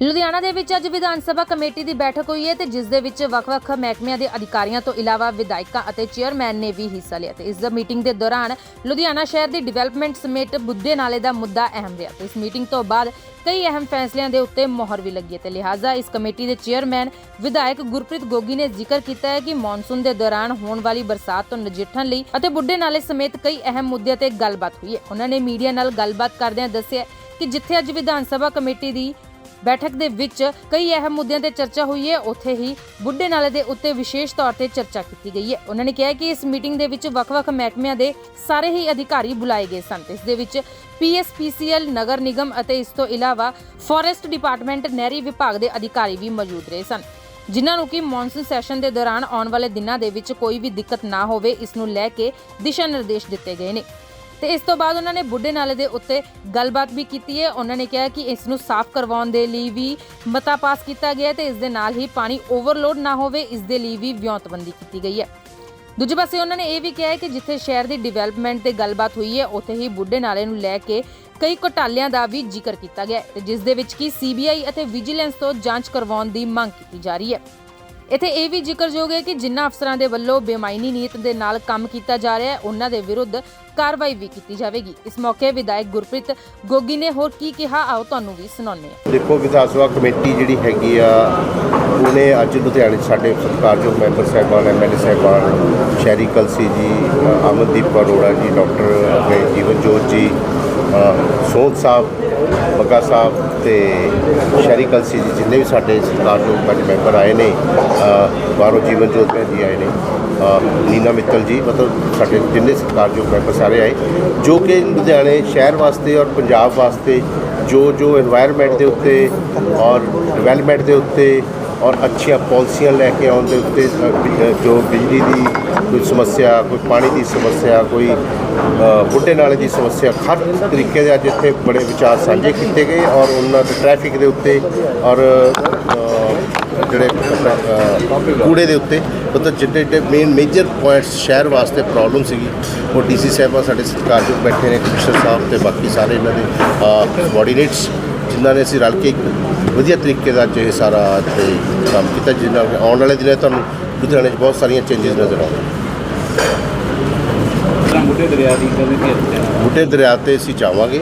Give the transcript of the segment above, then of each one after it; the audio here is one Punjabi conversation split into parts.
ਲੁਧਿਆਣਾ ਦੇ ਵਿੱਚ ਅੱਜ ਵਿਧਾਨ ਸਭਾ ਕਮੇਟੀ ਦੀ ਬੈਠਕ ਹੋਈ ਹੈ ਤੇ ਜਿਸ ਦੇ ਵਿੱਚ ਵੱਖ-ਵੱਖ ਮਹਿਕਮਿਆਂ ਦੇ ਅਧਿਕਾਰੀਆਂ ਤੋਂ ਇਲਾਵਾ ਵਿਧਾਇਕਾਂ ਅਤੇ ਚੇਅਰਮੈਨ ਨੇ ਵੀ ਹਿੱਸਾ ਲਿਆ ਤੇ ਇਸ ਮੀਟਿੰਗ ਦੇ ਦੌਰਾਨ ਲੁਧਿਆਣਾ ਸ਼ਹਿਰ ਦੀ ਡਿਵੈਲਪਮੈਂਟ ਸਮੇਤ ਬੁੱਧੇ ਨਾਲੇ ਦਾ ਮੁੱਦਾ ਅਹਿਮ ਰਿਹਾ ਤੇ ਇਸ ਮੀਟਿੰਗ ਤੋਂ ਬਾਅਦ ਕਈ ਅਹਿਮ ਫੈਸਲਿਆਂ ਦੇ ਉੱਤੇ ਮੋਹਰ ਵੀ ਲੱਗੀ ਤੇ ਲਿਹਾਜ਼ਾ ਇਸ ਕਮੇਟੀ ਦੇ ਚੇਅਰਮੈਨ ਵਿਧਾਇਕ ਗੁਰਪ੍ਰੀਤ ਗੋਗੀ ਨੇ ਜ਼ਿਕਰ ਕੀਤਾ ਹੈ ਕਿ ਮੌਨਸੂਨ ਦੇ ਦੌਰਾਨ ਹੋਣ ਵਾਲੀ ਬਰਸਾਤ ਤੋਂ ਨਜਿੱਠਣ ਲਈ ਅਤੇ ਬੁੱਢੇ ਨਾਲੇ ਸਮੇਤ ਕਈ ਅਹਿਮ ਮੁੱਦਿਆਂ ਤੇ ਗੱਲਬਾਤ ਹੋਈ ਹੈ। ਉਹਨਾਂ ਨੇ ਮੀਡੀਆ ਨਾਲ ਗੱਲਬਾਤ ਕਰਦਿਆਂ ਦੱਸਿਆ ਕਿ ਜਿੱਥੇ ਅੱਜ ਵਿਧਾਨ ਸਭਾ ਕਮੇਟੀ ਦੀ ਬੈਠਕ ਦੇ ਵਿੱਚ ਕਈ ਅਹਿਮ ਮੁੱਦਿਆਂ ਤੇ ਚਰਚਾ ਹੋਈ ਹੈ। ਉੱਥੇ ਹੀ ਬੁੱਢੇ ਨਾਲੇ ਦੇ ਉੱਤੇ ਵਿਸ਼ੇਸ਼ ਤੌਰ ਤੇ ਚਰਚਾ ਕੀਤੀ ਗਈ ਹੈ। ਉਹਨਾਂ ਨੇ ਕਿਹਾ ਕਿ ਇਸ ਮੀਟਿੰਗ ਦੇ ਵਿੱਚ ਵੱਖ-ਵੱਖ ਮਹਿਕਮਿਆਂ ਦੇ ਸਾਰੇ ਹੀ ਅਧਿਕਾਰੀ ਬੁਲਾਏ ਗਏ ਸਨ। ਇਸ ਦੇ ਵਿੱਚ ਪੀਐਸਪੀਸੀਐਲ ਨਗਰ ਨਿਗਮ ਅਤੇ ਇਸ ਤੋਂ ਇਲਾਵਾ ਫੋਰੈਸਟ ਡਿਪਾਰਟਮੈਂਟ, ਨਹਿਰੀ ਵਿਭਾਗ ਦੇ ਅਧਿਕਾਰੀ ਵੀ ਮੌਜੂਦ ਰਹੇ ਸਨ। ਜਿਨ੍ਹਾਂ ਨੂੰ ਕਿ ਮੌਨਸੂਨ ਸੈਸ਼ਨ ਦੇ ਦੌਰਾਨ ਆਉਣ ਵਾਲੇ ਦਿਨਾਂ ਦੇ ਵਿੱਚ ਕੋਈ ਵੀ ਦਿੱਕਤ ਨਾ ਹੋਵੇ, ਇਸ ਨੂੰ ਲੈ ਕੇ ਦਿਸ਼ਾ ਨਿਰਦੇਸ਼ ਦਿੱਤੇ ਗਏ ਨੇ। ਤੇ ਇਸ ਤੋਂ ਬਾਅਦ ਉਹਨਾਂ ਨੇ ਬੁੱਢੇ ਨਾਲੇ ਦੇ ਉੱਤੇ ਗੱਲਬਾਤ ਵੀ ਕੀਤੀ ਹੈ। ਉਹਨਾਂ ਨੇ ਕਿਹਾ ਕਿ ਇਸ ਨੂੰ ਸਾਫ਼ ਕਰਵਾਉਣ ਦੇ ਲਈ ਵੀ ਮਤਾ ਪਾਸ ਕੀਤਾ ਗਿਆ ਤੇ ਇਸ ਦੇ ਨਾਲ ਹੀ ਪਾਣੀ ਓਵਰਲੋਡ ਨਾ ਹੋਵੇ, ਇਸ ਦੇ ਲਈ ਵੀ ਵਿਉਂਤਬੰਦੀ ਕੀਤੀ ਗਈ ਹੈ। ਦੂਜੇ ਪਾਸੇ ਉਹਨਾਂ ਨੇ ਇਹ ਵੀ ਕਿਹਾ ਹੈ ਕਿ ਜਿੱਥੇ ਸ਼ਹਿਰ ਦੀ ਡਿਵੈਲਪਮੈਂਟ ਤੇ ਗੱਲਬਾਤ ਹੋਈ ਹੈ, ਉੱਥੇ ਹੀ ਬੁੱਢੇ ਨਾਲੇ ਨੂੰ ਲੈ ਕੇ ਕਈ ਘੁਟਾਲਿਆਂ ਦਾ ਵੀ ਜ਼ਿਕਰ ਕੀਤਾ ਗਿਆ ਹੈ ਤੇ ਜਿਸ ਦੇ ਵਿੱਚ ਕੀ ਸੀਬੀਆਈ ਅਤੇ ਵਿਜੀਲੈਂਸ ਤੋਂ ਜਾਂਚ ਕਰਵਾਉਣ ਦੀ ਮੰਗ ਕੀਤੀ ਜਾ ਰਹੀ ਹੈ। ਇੱਥੇ ਇਹ ਵੀ ਜ਼ਿਕਰਯੋਗ ਹੈ ਕਿ ਜਿਨ੍ਹਾਂ ਅਫਸਰਾਂ ਦੇ ਵੱਲੋਂ ਬੇਮਾਇਨੀ ਨੀਤ ਦੇ ਨਾਲ ਕੰਮ ਕੀਤਾ ਜਾ ਰਿਹਾ ਹੈ, ਉਹਨਾਂ ਦੇ ਵਿਰੁੱਧ ਕਾਰਵਾਈ ਵੀ ਕੀਤੀ ਜਾਵੇਗੀ। ਇਸ ਮੌਕੇ ਵਿਧਾਇਕ ਗੁਰਪ੍ਰੀਤ ਗੋਗੀ ਨੇ ਹੋਰ ਕੀ ਕਿਹਾ, ਆਓ ਤੁਹਾਨੂੰ ਵੀ ਸੁਣਾਉਂਦੇ ਹਾਂ। ਦੇਖੋ, ਵਿਧਾਨ ਸਭਾ ਕਮੇਟੀ ਜਿਹੜੀ ਹੈਗੀ ਆ, ਉਹਨੇ ਅੱਜ ਲੁਧਿਆਣੇ 'ਚ ਸਾਡੇ ਸਤਿਕਾਰਯੋਗ ਮੈਂਬਰ ਸਾਹਿਬਾਨ ਐਮਐਲਏ ਸਾਹਿਬਾਨ, ਸ਼ਹਿਰੀ ਕਲਸੀ ਜੀ ਅਮਨਦੀਪ ਅਰੋੜਾ ਜੀ, ਡਾਕਟਰ ਜੀਵਨ ਜੋਤ ਜੀ ਸੋਧ ਸਾਹਿਬ ਬੱਗਾ ਸਾਹਿਬ ਤੇ ਸ਼ਹਿਰੀ ਕਲਸੀ ਜੀ ਜਿੰਨੇ ਵੀ ਸਾਡੇ ਸਰਕਾਰ ਦੇ ਕਮੇਟੀ ਮੈਂਬਰ ਆਏ ਨੇ ਬਾਰੋ ਜੀਵਨ ਜੋਤ ਭੈਣ ਜੀ ਆਏ ਨੇ ਨੀਨਾ ਮਿੱਤਲ ਜੀ, ਮਤਲਬ ਸਾਡੇ ਜਿੰਨੇ ਸਰਕਾਰ ਦੇ ਮੈਂਬਰ ਸਾਰੇ ਆਏ, ਜੋ ਕਿ ਲੁਧਿਆਣੇ ਸ਼ਹਿਰ ਵਾਸਤੇ ਔਰ ਪੰਜਾਬ ਵਾਸਤੇ ਜੋ ਜੋ এনवायरमेंट ਦੇ ਉੱਤੇ ਔਰ ਡਿਵੈਲਪਮੈਂਟ ਦੇ ਉੱਤੇ ਔਰ ਅੱਛੀਆਂ ਪਾਲਿਸੀਆਂ ਲੈ ਕੇ ਆਉਣ ਦੇ ਉੱਤੇ ਜੋ ਬਿਜਲੀ ਦੀ ਕੋਈ ਸਮੱਸਿਆ ਕੋਈ ਪਾਣੀ ਦੀ ਸਮੱਸਿਆ ਕੋਈ ਅ, ਬੁੱਢੇ ਨਾਲੇ ਦੀ ਸਮੱਸਿਆ ਹਰ ਤਰੀਕੇ ਦੇ ਅੱਜ ਇੱਥੇ ਬੜੇ ਵਿਚਾਰ ਸਾਂਝੇ ਕੀਤੇ ਗਏ ਔਰ ਉਹਨਾਂ ਦੇ ਟ੍ਰੈਫਿਕ ਦੇ ਉੱਤੇ ਔਰ ਜਿਹੜੇ ਕੂੜੇ ਦੇ ਉੱਤੇ ਮਤਲਬ ਜਿੱਡੇ ਜਿਹੜੇ ਮੇਨ ਮੇਜਰ ਪੁਆਇੰਟਸ ਸ਼ਹਿਰ ਵਾਸਤੇ ਪ੍ਰੋਬਲਮ ਸੀਗੀ ਉਹ ਡੀਸੀ ਸਾਹਿਬਾਂ ਸਾਡੇ ਸਤਿਕਾਰਯੋਗ ਬੈਠੇ ਨੇ ਕਮਿਸ਼ਨਰ ਸਾਹਿਬ ਤੇ ਬਾਕੀ ਸਾਰੇ ਇਹਨਾਂ ਦੇ ਕੋਆਰਡੀਨੇਟਸ ਜਿਨ੍ਹਾਂ ਨੇ ਅਸੀਂ ਰਲ ਕੇ ਇੱਕ ਵਧੀਆ ਤਰੀਕੇ ਦਾ ਇਹ ਸਾਰਾ ਇੱਥੇ ਕੰਮ ਕੀਤਾ ਜਿਸ ਨਾਲ ਆਉਣ ਵਾਲੇ ਦਿਨਾਂ ਤੁਹਾਨੂੰ ਲੁਧਿਆਣੇ 'ਚ ਬਹੁਤ ਸਾਰੀਆਂ ਚੇਂਜਸ ਨਜ਼ਰ ਆਉਣਗੀਆਂ। ਬੁੱਢੇ ਦਰਿਆ ਦੀ ਕਦੇ ਵੀ ਇੱਥੇ ਬੂਟੇ ਦਰਿਆ ਤੇ ਅਸੀਂ ਜਾਵਾਂਗੇ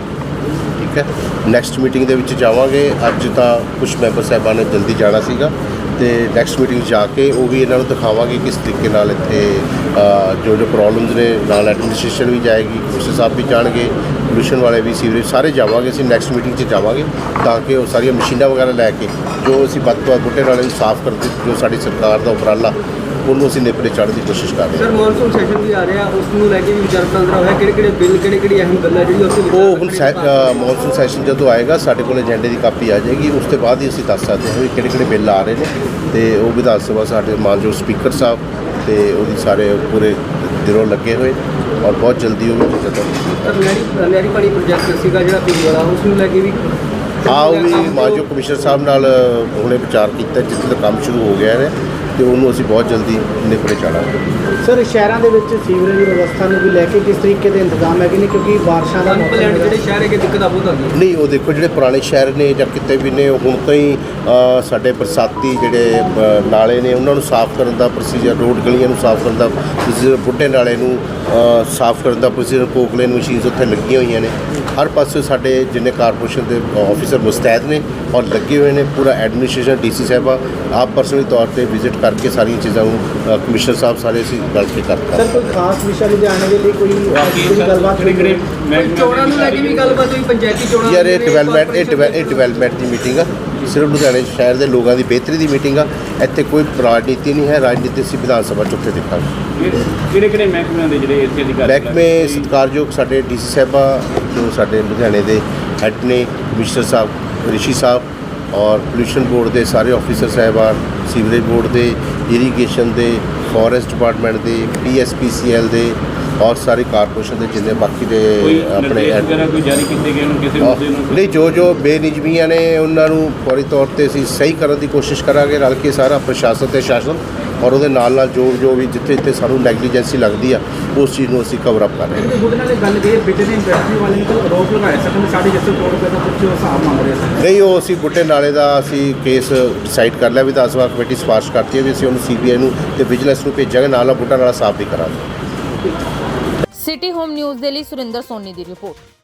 ਠੀਕ ਹੈ? ਨੈਕਸਟ ਮੀਟਿੰਗ ਦੇ ਵਿੱਚ ਜਾਵਾਂਗੇ। ਅੱਜ ਤਾਂ ਕੁਝ ਮੈਂਬਰ ਸਾਹਿਬਾਨ ਨੇ ਜਲਦੀ ਜਾਣਾ ਸੀਗਾ ਤੇ ਨੈਕਸਟ ਮੀਟਿੰਗ ਜਾ ਕੇ ਉਹ ਵੀ ਇਹਨਾਂ ਨੂੰ ਦਿਖਾਵਾਂਗੇ ਕਿਸ ਤਰੀਕੇ ਨਾਲ ਇੱਥੇ ਜੋ ਜੋ ਪ੍ਰੋਬਲਮਸ ਨੇ ਨਾਲ ਐਡਮਿਨਿਸਟ੍ਰੇਸ਼ਨ ਵੀ ਜਾਏਗੀ ਕਮਿਸ਼ਨਰ ਸਾਹਿਬ ਵੀ ਜਾਣਗੇ ਪੋਲੂਸ਼ਨ ਵਾਲੇ ਵੀ ਸੀਵਰੇਜ ਸਾਰੇ ਜਾਵਾਂਗੇ ਅਸੀਂ ਨੈਕਸਟ ਮੀਟਿੰਗ 'ਚ ਜਾਵਾਂਗੇ ਤਾਂ ਕਿ ਉਹ ਸਾਰੀਆਂ ਮਸ਼ੀਨਾਂ ਵਗੈਰਾ ਲੈ ਕੇ ਜੋ ਅਸੀਂ ਵੱਧ ਤੋਂ ਵੱਧ ਬੂਟੇ ਨਾਲੇ ਨੂੰ ਸਾਫ਼ ਕਰਦੇ ਜੋ ਸਾਡੀ ਸਰਕਾਰ ਦਾ ਉਪਰਾਲਾ ਉਹਨੂੰ ਅਸੀਂ ਨੇਪਰੇ ਚੜ੍ਹਨ ਦੀ ਕੋਸ਼ਿਸ਼ ਕਰ ਰਹੇ ਹਾਂ। ਸਰ ਮੌਨਸੂਨ ਸੈਸ਼ਨ ਵੀ ਆ ਰਿਹਾ ਉਸ ਨੂੰ ਲੈ ਕੇ ਵੀ ਵਿਚਾਰ ਵਟਾਂਦਰਾ ਹੋਇਆ ਕਿਹੜੇ ਕਿਹੜੇ ਬਿੱਲ ਕਿਹੜੇ ਕਿਹੜੀ ਅਹਿਮ ਗੱਲਾਂ ਜਿਹੜੀ ਵਿਚਾਰ ਉਹ ਹੁਣ ਮੌਨਸੂਨ ਸੈਸ਼ਨ ਜਦੋਂ ਆਏਗਾ ਸਾਡੇ ਕੋਲ ਏਜੰਡੇ ਦੀ ਕਾਪੀ ਆ ਜਾਏਗੀ ਉਸ ਤੋਂ ਬਾਅਦ ਹੀ ਅਸੀਂ ਦੱਸ ਸਕਦੇ ਹਾਂ ਵੀ ਕਿਹੜੇ ਕਿਹੜੇ ਬਿੱਲ ਆ ਰਹੇ ਨੇ ਤੇ ਉਹ ਵਿਧਾਨ ਸਭਾ ਸਾਡੇ ਮਾਨਯੋਗ ਸਪੀਕਰ ਸਾਹਿਬ ਤੇ ਉਹਦੀ ਸਾਰੇ ਪੂਰੇ ਦਿਲੋਂ ਲੱਗੇ ਹੋਏ ਔਰ ਬਹੁਤ ਜਲਦੀ ਉਹ ਵੀ ਜਦੋਂ ਸਰ ਨਹਿਰੀ ਪਾਣੀ ਪ੍ਰੋਜੈਕਟ ਸੀਗਾ ਜਿਹੜਾ ਪੀਣ ਵਾਲਾ ਉਸ ਨੂੰ ਲੈ ਕੇ ਵੀ ਆ ਉਹ ਵੀ ਕਮਿਸ਼ਨਰ ਸਾਹਿਬ ਨਾਲ ਹੁਣੇ ਵਿਚਾਰ ਕੀਤਾ ਜਿੱਥੇ ਤੱਕ ਕੰਮ ਸ਼ੁਰੂ ਹੋ ਗਿਆ ਹੈ। ਤੇ ਉਹਨੂੰ ਅਸੀਂ ਬਹੁਤ ਜਲਦੀ ਨਿਪਰੇ ਚਾੜਾਂਗੇ ਸਰ ਸ਼ਹਿਰਾਂ ਦੇ ਵਿੱਚ ਸੀਵਰੇਜ ਦੀ ਵਿਵਸਥਾ ਨੂੰ ਵੀ ਲੈ ਕੇ ਕਿਸ ਤਰੀਕੇ ਦੇ ਇੰਤਜ਼ਾਮ ਹੈਗੇ ਨੇ? ਕਿਉਂਕਿ ਬਾਰਿਸ਼ਾਂ ਦਾ ਮੌਸਮ ਪਲਾਂਟ। ਜਿਹੜੇ ਸ਼ਹਿਰ ਹੈਗੇ ਦਿੱਕਤਾਂ ਬਹੁਤ ਆਉਂਦੀਆਂ ਨਹੀਂ ਉਹ ਦੇਖੋ ਜਿਹੜੇ ਪੁਰਾਣੇ ਸ਼ਹਿਰ ਨੇ ਜਾਂ ਕਿਤੇ ਵੀ ਨੇ ਹੁਣ ਤੋਂ ਹੀ ਸਾਡੇ ਬਰਸਾਤੀ ਜਿਹੜੇ ਨਾਲੇ ਨੇ ਉਹਨਾਂ ਨੂੰ ਸਾਫ਼ ਕਰਨ ਦਾ ਪ੍ਰੋਸੀਜਰ ਰੋਡ ਗਲੀਆਂ ਨੂੰ ਸਾਫ਼ ਕਰਨ ਦਾ ਪ੍ਰੋਸੀਜਰ ਬੁੱਢੇ ਨਾਲੇ ਨੂੰ ਸਾਫ਼ ਕਰਨ ਦਾ ਪ੍ਰੋਸੀਜਰ ਕੋਕਲੇਨ ਮਸ਼ੀਨਸ ਉੱਥੇ ਲੱਗੀਆਂ ਹੋਈਆਂ ਨੇ। ਹਰ ਪਾਸੇ ਸਾਡੇ ਜਿੰਨੇ ਕਾਰਪੋਰੇਸ਼ਨ ਦੇ ਆਫੀਸਰ ਮੁਸਤੈਦ ਨੇ ਔਰ ਲੱਗੇ ਹੋਏ ਨੇ ਪੂਰਾ ਐਡਮਿਨਿਸਟ੍ਰੇਸ਼ਨ ਡੀਸੀ ਸਾਹਿਬਾ ਆਪ ਪਰਸਨਲੀ ਤੌਰ ਤੇ ਵਿਜ਼ਿਟ ਕਰਕੇ ਸਾਰੀਆਂ ਚੀਜ਼ਾਂ ਨੂੰ ਕਮਿਸ਼ਨਰ ਸਾਹਿਬ ਸਾਰੇ ਅਸੀਂ ਰਲ ਕੇ ਕਰਤਾ ਸਰ ਕੋਈ ਖਾਸ ਵਿਸ਼ਾ ਲਿਜਾਣੇ ਦੇ ਲਈ ਕੋਈ ਗੱਲਬਾਤ ਕਿਹੜੇ ਕਿਹੜੇ ਕੋਈ ਚੋਣਾਂ ਨੂੰ ਲੈ ਕੇ ਵੀ ਗੱਲਬਾਤ ਹੋਈ ਪੰਚਾਇਤੀ ਚੋਣਾਂ ਯਾਰ ਇਹ ਡਿਵੈਲਪਮੈਂਟ ਇਹ ਡਿਵੈ- ਇਹ ਡਿਵੈਲਪਮੈਂਟ ਦੀ ਮੀਟਿੰਗ ਆ। ਸਿਰਫ ਲੁਧਿਆਣੇ ਸ਼ਹਿਰ ਦੇ ਲੋਕਾਂ ਦੀ ਬਿਹਤਰੀ ਦੀ ਮੀਟਿੰਗ ਆ। ਇੱਥੇ ਕੋਈ ਰਾਜਨੀਤੀ ਨਹੀਂ ਹੈ ਰਾਜਨੀਤੀ ਅਸੀਂ ਵਿਧਾਨ ਸਭਾ 'ਚ ਉੱਥੇ ਦੇਖਾਂਗੇ। ਕਿਹੜੇ ਕਿਹੜੇ ਮਹਿਕਮਿਆਂ ਦੇ ਜਿਹੜੇ ਇੱਥੇ ਅਧਿਕਾਰੀ ਮਹਿਕਮੇ ਸਤਿਕਾਰਯੋਗ ਸਾਡੇ ਡੀਸੀ ਸਾਹਿਬਾ ਜੋ ਸਾਡੇ ਲੁਧਿਆਣੇ ਦੇ ਹੈੱਡ ਨੇ ਕਮਿਸ਼ਨਰ ਸਾਹਿਬ ਰਿਸ਼ੀ ਸਾਹਿਬ ਔਰ ਪੋਲੂਸ਼ਨ ਬੋਰਡ ਦੇ ਸਾਰੇ ਆਫੀਸਰ ਸਾਹਿਬਾਨ ਸੀਵਰੇਜ ਬੋਰਡ ਦੇ ਇਰੀਗੇਸ਼ਨ ਦੇ ਫੋਰੈਸਟ ਡਿਪਾਰਟਮੈਂਟ ਦੇ ਪੀਐਸਪੀਸੀਐਲ ਦੇ ਔਰ ਸਾਰੀ ਕਾਰਪੋਰੇਸ਼ਨ ਦੇ ਜਿੰਨੇ ਬਾਕੀ ਦੇ ਆਪਣੇ ਵਗੈਰਾ ਕੋਈ ਜਾਰੀ ਕੀਤੇ ਗਏ ਹੋਣ ਕਿਸੇ ਮੁੱਦੇ ਨੂੰ? ਨਹੀਂ ਜੋ ਜੋ ਬੇਨਿਜਮੀਆਂ ਨੇ ਉਹਨਾਂ ਨੂੰ ਫੌਰੀ ਤੌਰ ਤੇ ਅਸੀਂ ਸਹੀ ਕਰਨ ਦੀ ਕੋਸ਼ਿਸ਼ ਕਰਾਂਗੇ ਰਲ ਕੇ ਸਾਰਾ ਪ੍ਰਸ਼ਾਸਨ ਤੇ ਸ਼ਾਸਨ ਔਰ ਉਹਦੇ ਨਾਲ ਨਾਲ ਜੋ ਜੋ ਵੀ ਜਿੱਥੇ ਜਿੱਥੇ ਸਾਨੂੰ ਨੈਗਲੀਜੈਂਸੀ ਲੱਗਦੀ ਆ ਉਸ ਚੀਜ਼ ਨੂੰ ਅਸੀਂ ਕਵਰ ਅਪ ਕਰ ਰਹੇ ਹਾਂ। ਉਹਦੇ ਨਾਲ ਗੱਲ ਗਈ ਬੇਟੇ ਨੇ ਇੰਡਸਟਰੀ ਵਾਲੇ ਨੇ ਕੋਈ ਆਰੋਪ ਲਗਾਇਆ ਸੀ ਕਿ ਸਾਢੇ ਜੱਸੇ ਕਰੋੜ ਰੁਪਏ ਦਾ ਕੁਝ ਹਿਸਾਬ ਮੰਗ ਰਹੇ ਸੀ। ਨਹੀਂ ਉਹ ਅਸੀਂ ਬੁੱਢੇ ਨਾਲੇ ਦਾ ਅਸੀਂ ਕੇਸ ਡਿਸਾਈਡ ਕਰ ਲਿਆ ਵਿਧਾਨ ਸਭਾ ਕਮੇਟੀ ਸਿਫਾਰਿਸ਼ ਕਰਤੀ ਹੈ ਵੀ ਅਸੀਂ ਉਹਨੂੰ ਸੀਬੀਆਈ ਨੂੰ ਤੇ ਵਿਜੀਲੈਂਸ ਨੂੰ ਭੇਜਾਂਗੇ ਨਾਲ ਨਾਲ ਬੁੱਢਾ ਨਾਲਾ ਸਾਫ਼ ਵੀ ਕਰਾਂਗੇ। ਸਿਟੀ ਹੋਮ ਨਿਊਜ਼ ਦੇ ਲਈ ਸੁਰਿੰਦਰ ਸੋਨੀ ਦੀ ਰਿਪੋਰਟ।